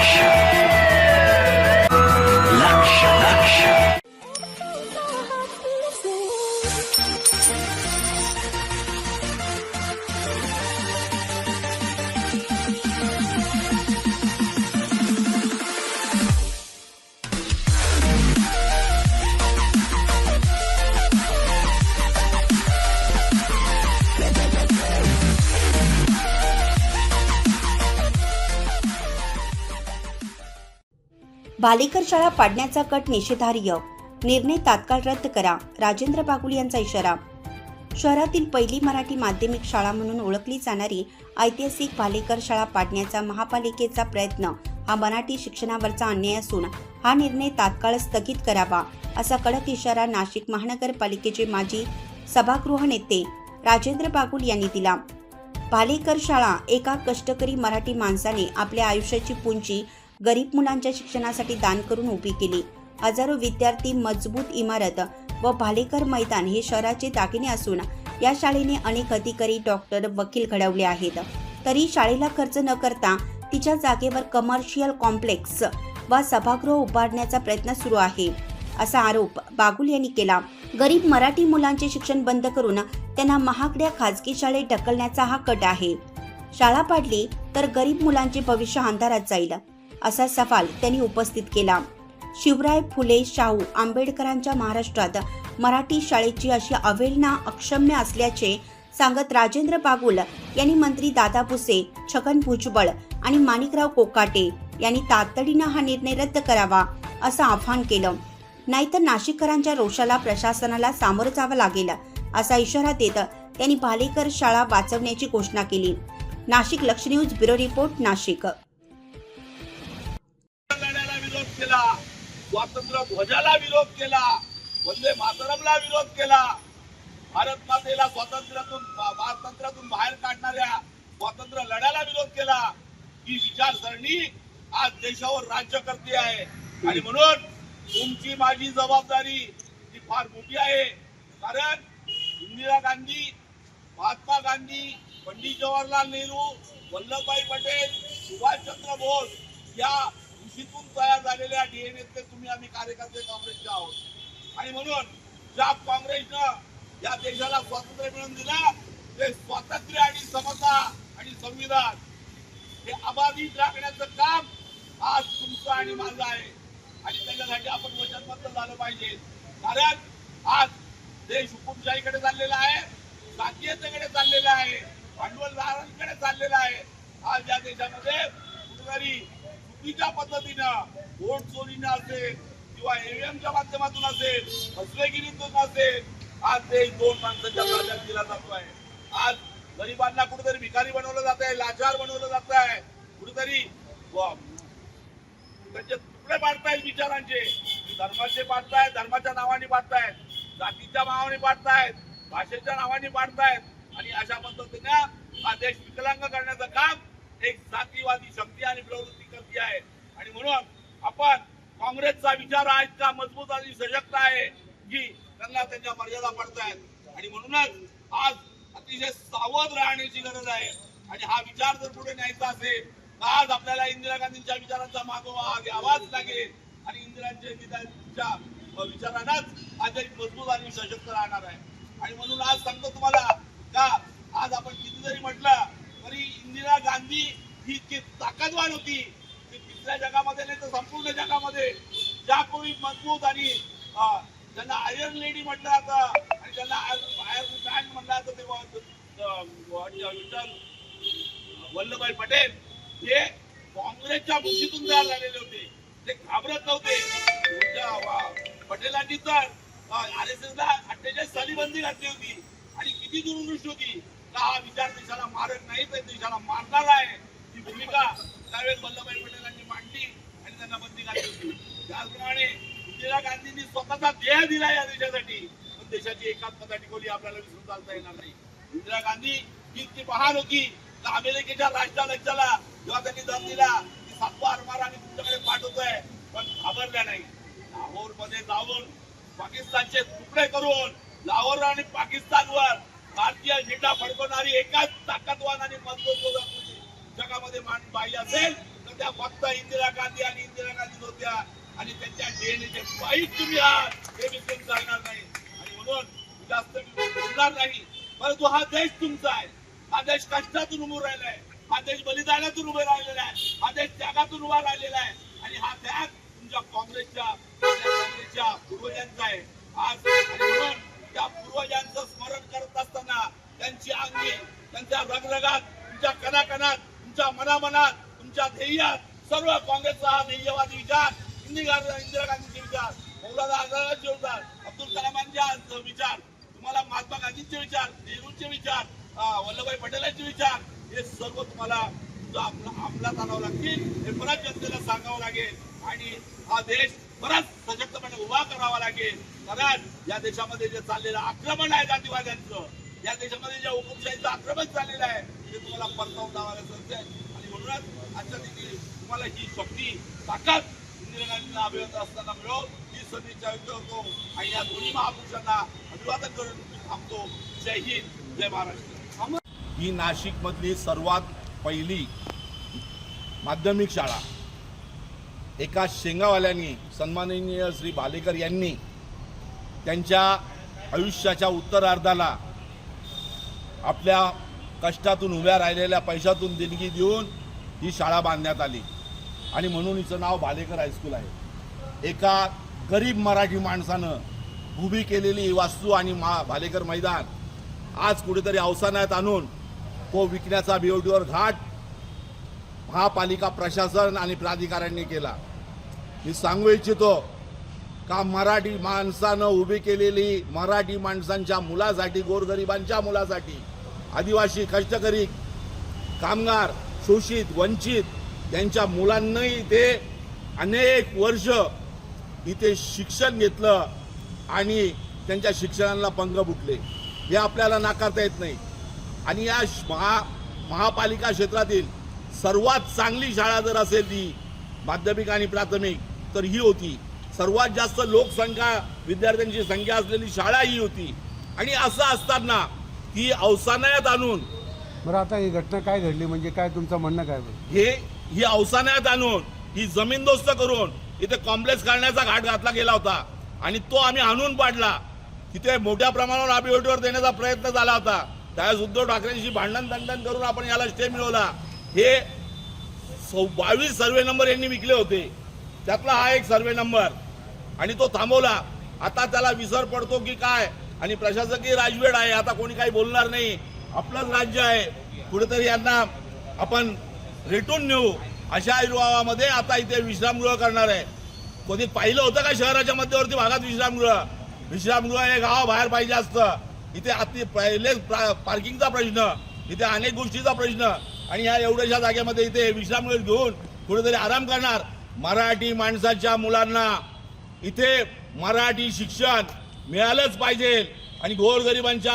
लक्ष भालेकर शाळा पाडण्याचा कट निषेधार्य निर्णय तात्काळ रद्द करा राजेंद्र बागुल यांचा इशारा. शहरातील पहिली मराठी माध्यमिक शाळा म्हणून ओळखली जाणारी ऐतिहासिक भालेकर शाळा पाडण्याचा महापालिकेचा प्रयत्न हा मराठी शिक्षणावरचा अन्याय असून हा निर्णय तात्काळ स्थगित करावा असा कडक इशारा नाशिक महानगरपालिकेचे माजी सभागृह नेते राजेंद्र बागुल यांनी दिला. भालेकर शाळा एका कष्टकरी मराठी माणसाने आपल्या आयुष्याची पुंजी गरीब मुलांच्या शिक्षणासाठी दान करून उभी केली. हजारो विद्यार्थी मजबूत इमारत व भालेकर मैदान हे शहराचे दागिने असून या शाळेने अनेक अधिकारी डॉक्टर वकील घडवले आहेत. तरी शाळेला खर्च न करता तिच्या जागेवर कमर्शियल कॉम्प्लेक्स व सभागृह उभारण्याचा प्रयत्न सुरू आहे असा आरोप बागुल यांनी केला. गरीब मराठी मुलांचे शिक्षण बंद करून त्यांना महागड्या खाजगी शाळेत ढकलण्याचा हा कट आहे. शाळा पाडली तर गरीब मुलांचे भविष्य अंधारात जाईल. असा सवाल त्यांनी उपस्थित केला. शिवराय फुले शाहू आंबेडकरांच्या महाराष्ट्रात मराठी शाळेची अशी अवहेलना अक्षम्य असल्याचे सांगत राजेंद्र बागुल यांनी मंत्री दादा भुसे छगन भुजबळ आणि माणिकराव कोकाटे यांनी तातडीनं हा निर्णय रद्द करावा असं आवाहन केलं. नाहीतर नाशिककरांच्या रोषाला प्रशासनाला सामोरं जावं लागेल असा इशारा देत त्यांनी भालेकर शाळा वाचवण्याची घोषणा केली. नाशिक लक्ष न्यूज ब्युरो रिपोर्ट नाशिक. केला स्वातंत्र्य ध्वजाला विरोध केला वंदे मातरमला विरोध केला. भारत मातेला स्वातंत्र्यातून स्वातंत्र्यातून बाहेर काढणाऱ्या स्वातंत्र्य लढ्याला विरोध केला. ही विचारसरणी आज देशावर राज्य करते आहे. आणि म्हणून तुमची माझी जबाबदारी ही फार मोठी आहे. कारण इंदिरा गांधी महात्मा गांधी पंडित जवाहरलाल नेहरू वल्लभभाई पटेल सुभाषचंद्र बोस या ऋषीतून तयार झालेल्या डीएनए तुम्ही आम्ही कार्यकर्ते काँग्रेसचे आहोत. आणि म्हणून ज्या काँग्रेसनं या देशाला स्वातंत्र्य मिळवून दिला ते स्वातंत्र्य आणि समता आणि संविधान हे अबाधित राखण्याचं काम आज तुमचं आणि माझं आहे. आणि त्याच्यासाठी आपण वचनबद्ध झालं पाहिजे. कारण आज देश हुकुमशाहीकडे चाललेला आहे जातीयतेकडे चाललेला आहे भांडवलदारांकडे चाललेला आहे. आज या देशामध्ये कुठेतरी चुकीच्या पद्धतीनं वोट चोरीनं असेल किंवा ईव्हीएमच्या माध्यमातून असेल फसवेगिरीतून असेल आज देश दोन माणसांच्या ताब्यात दिला जातो आहे आज गरिबांना कुठेतरी भिकारी बनवलं जात आहे लाचार बनवलं जात आहे कुठेतरी त्यांचे तुकडे पाडतायत विचारांचे. धर्माचे पाडतायत धर्माच्या नावाने पाडतायत जातीच्या नावाने पाडतायत भाषेच्या नावाने पाडतायत. आणि अशा पद्धतीने हा देश विकलांग करण्याचं काम एक जातीवादी शक्ती आणि प्रवृत्ती कमी आहे. आणि म्हणून आपण काँग्रेसचा विचार आज का? मजबूत आणि सशक्त आहे की त्यांना त्यांच्या मर्यादा पडतायत. आणि म्हणूनच आज अतिशय सावध राहण्याची गरज आहे. आणि हा विचार जर पुढे न्यायचा असेल तर आज आपल्याला इंदिरा गांधींच्या विचारांचा मागोवा घ्यावाच लागेल. आणि इंदिरांच्या विचारांनाच आज मजबूत आणि सशक्त राहणार आहे. आणि म्हणून आज सांगतो तुम्हाला का? आज आपण किती जरी म्हटलं तरी इंदिरा गांधी ही इतकी ताकदवान होती की तिसऱ्या जगामध्ये नाही तर संपूर्ण जगामध्ये ज्या कोणी मजबूत आणि ज्यांना आयर्न लेडी म्हटलं जातं आणि ज्यांना आयर्न बँड म्हटलं जातं तेव्हा विठ्ठल वल्लभभाई पटेल हे काँग्रेसच्या मुठीतून तयार झालेले होते. ते घाबरत नव्हते. पटेलांनी तर आर एस एस ला अठ्ठेचाळीस साली बंदी घातली होती आणि किती दूरदृष्टी होती. का हा विचार देशाला मारत नाही तर देशाला मारणार आहे. ही भूमिका त्यावेळेस वल्लभभाई पटेलांनी मांडली आणि त्यांना बंदी घातली होती. त्याचप्रमाणे इंदिरा गांधींनी स्वतःचा देह दिला या देशासाठी पण देशाची एकात्मता टिकवली आपल्याला विसरून चालता येणार नाही. इंदिरा गांधी ही ती पहाल होती तर अमेरिकेच्या राष्ट्राध्यक्षाला जेव्हा त्यांनी दम दिला की सातवा आरमार आम्ही तुमच्याकडे पाठवतोय पण घाबरल्या नाही. लाहोरमध्ये जाऊन पाकिस्तानचे तुकडे करून लाहोर आणि पाकिस्तानवर भारतीय झेंडा फडकवणारी एकाच ताकदवान आणि मजबूत जगामध्ये मान पाहिली असेल तर त्या फक्त इंदिरा गांधी आणि इंदिरा गांधी होत्या आणि त्यांच्या डीएनएचे वाईट तुम्ही आहात हे विसरून चालणार नाही. आणि म्हणून जास्त मी बोलणार नाही. परंतु हा देश तुमचा आहे. हा देश कष्टातून उभं राहिला आहे. हा देश बलिदानातून उभे राहिलेला आहे. हा देश त्यागातून उभा राहिलेला आहे. आणि हा त्याग तुमच्या काँग्रेसच्या काँग्रेसच्या पूर्वजांचा आहे. आज म्हणून त्या पूर्वजांचं स्मरण करत तुमच्या रगरगात तुमच्या कणाकणात तुमच्या मनामनात तुमच्या ध्येयात सर्व काँग्रेसचा हा ध्येयवादी विचार इंदिरा इंदिरा गांधीचे विचार मौलाना आझादांचे विचार अब्दुल कलामांचे विचार तुम्हाला महात्मा गांधींचे विचार नेहरूंचे विचार वल्लभभाई पटेलांचे विचार हे सर्व तुम्हाला अंमलात आणावं लागतील हे परत जनतेला सांगावं लागेल आणि हा देश परत सशक्तपणे उभा करावा लागेल. कारण या देशामध्ये जे चाललेलं आक्रमण आहे जातीवाद्यांचं या देशामध्ये जे हुकुमशाहीचं आक्रमण झालेला आहे ते तुम्हाला परतावून द्यावं लागेल आणि म्हणूनच आजच्या दिवशी तुम्हाला ही शक्ती ताकद इंदिरा गांधींना अभिवादन असताना मिळो ही संधीच्या करतो. आणि या दोन्ही महापुरुषांना अभिवादन करून थांबतो. जय हिंद जय महाराष्ट्र. ही नाशिक मधली सर्वात पहिली माध्यमिक शाळा. एका शेंगावाल्यांनी सन्माननीय श्री भालेकर यांनी त्यांच्या आयुष्याच्या उत्तरार्धाला आपल्या कष्टातून उभ्या राहिलेल्या पैशातून देणगी देऊन ही शाळा बांधण्यात आली. आणि म्हणून हिचं नाव भालेकर हायस्कूल आहे. एका गरीब मराठी माणसानं उभी केलेली ही वास्तू आणि मा भालेकर मैदान आज कुठेतरी अवसानात आणून तो विकण्याचा बीओटीवर घाट महापालिका प्रशासन आणि प्राधिकाऱ्यांनी केला. मी सांगू इच्छितो का मराठी माणसानं उभी केलेली मराठी माणसांच्या मुलासाठी गोरगरिबांच्या मुलासाठी आदिवासी कष्टकरी कामगार शोषित वंचित यांच्या मुलांनाही ते अनेक वर्ष इथे शिक्षण घेतलं आणि त्यांच्या शिक्षणाला पंग फुटले. हे आपल्याला नाकारता येत नाही. आणि या श- महा महापालिका क्षेत्रातील सर्वात चांगली शाळा जर असेल ती माध्यमिक आणि प्राथमिक तर ही होती. सर्वात जास्त लोकसंख्या विद्यार्थ्यांची संख्या असलेली शाळा ही होती. आणि असं असताना ती अवसानायात आणून. बरं आता ही घटना काय घडली? म्हणजे काय तुमचं म्हणणं काय बरं? हे ही अवसानायात आणून. ही जमीनदोस्त करून इथे कॉम्प्लेक्स काढण्याचा घाट घातला गेला होता. आणि तो आम्ही आणून पाडला. तिथे मोठ्या प्रमाणावर अभिवटीवर देण्याचा प्रयत्न झाला होता. त्यावेळेस उद्धव ठाकरेंशी भांडण दंडन करून आपण याला स्टे मिळवला. हे सौ बावीस सर्वे नंबर यांनी विकले होते. त्यातला हा एक सर्वे नंबर आणि तो थांबवला. आता त्याला विसर पडतो की काय? आणि प्रशासकीय राजवेड आहे. आता कोणी काही बोलणार नाही. आपलंच राज्य आहे. कुठेतरी यांना आपण रेटून नेऊ अशा आयुर्भावामध्ये आता इथे विश्रामगृह करणार आहे. कोणी पाहिलं होतं का शहराच्या मध्यवर्ती भागात विश्रामगृह? विश्रामगृह हे गावाबाहेर पाहिजे असतं. इथे अति पहिले पार्किंगचा प्रश्न इथे अनेक गोष्टीचा प्रश्न. आणि ह्या एवढ्याशा जागेमध्ये इथे विश्रामगृह घेऊन कुठेतरी आराम करणार. मराठी माणसाच्या मुलांना इथे मराठी शिक्षण मिळालंच पाहिजे. आणि गोरगरिबांच्या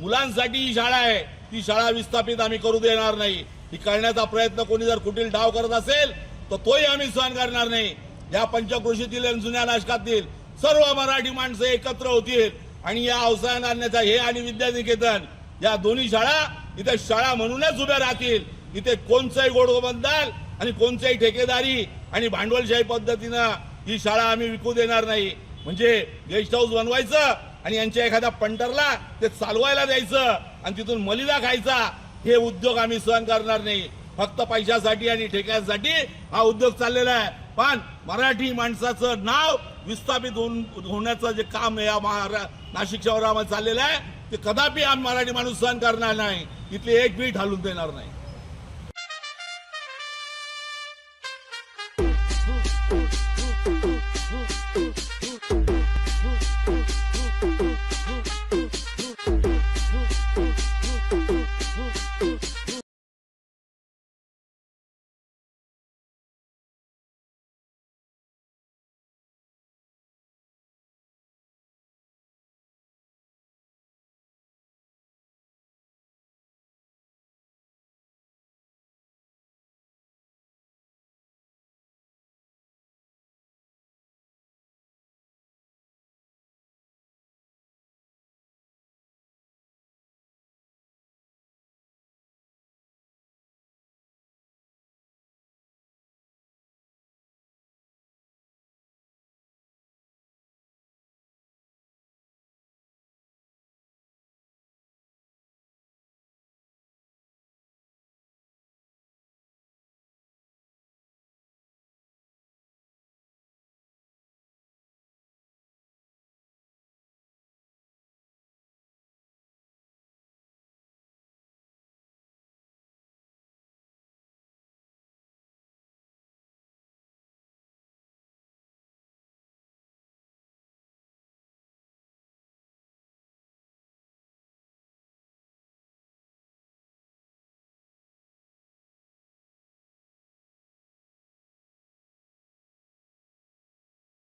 मुलांसाठी ही शाळा आहे. ती शाळा विस्थापित आम्ही करू देणार नाही. ही करण्याचा प्रयत्न कोणी जर कुठील डाव करत असेल तर तोही आम्ही सहन करणार नाही. या पंचक्रोशीतील आणि जुन्या नाशकातील सर्व मराठी माणसं एकत्र होतील. आणि या अवसायन आणण्याचा हे आणि विद्यानिकेतन या दोन्ही शाळा इथे शाळा म्हणूनच उभ्या राहतील. इथे कोणचंही गोडगोबंदाल आणि कोणचंही ठेकेदारी आणि भांडवलशाही पद्धतीनं ही शाळा आम्ही विकू देणार नाही. म्हणजे गेस्ट हाऊस बनवायचं आणि यांच्या एखाद्या पंटरला ते चालवायला द्यायचं आणि तिथून मलिदा खायचा हे उद्योग आम्ही सहन करणार नाही. फक्त पैशासाठी आणि ठेक्यासाठी हा उद्योग चाललेला आहे. पण मराठी माणसाचं नाव विस्थापित होऊन होण्याचं जे काम या महारा नाशिक शहरामध्ये चाललेलं आहे ते कदापि आम्ही मराठी माणूस सहन करणार नाही. इथले एक बीट हलून देणार नाही.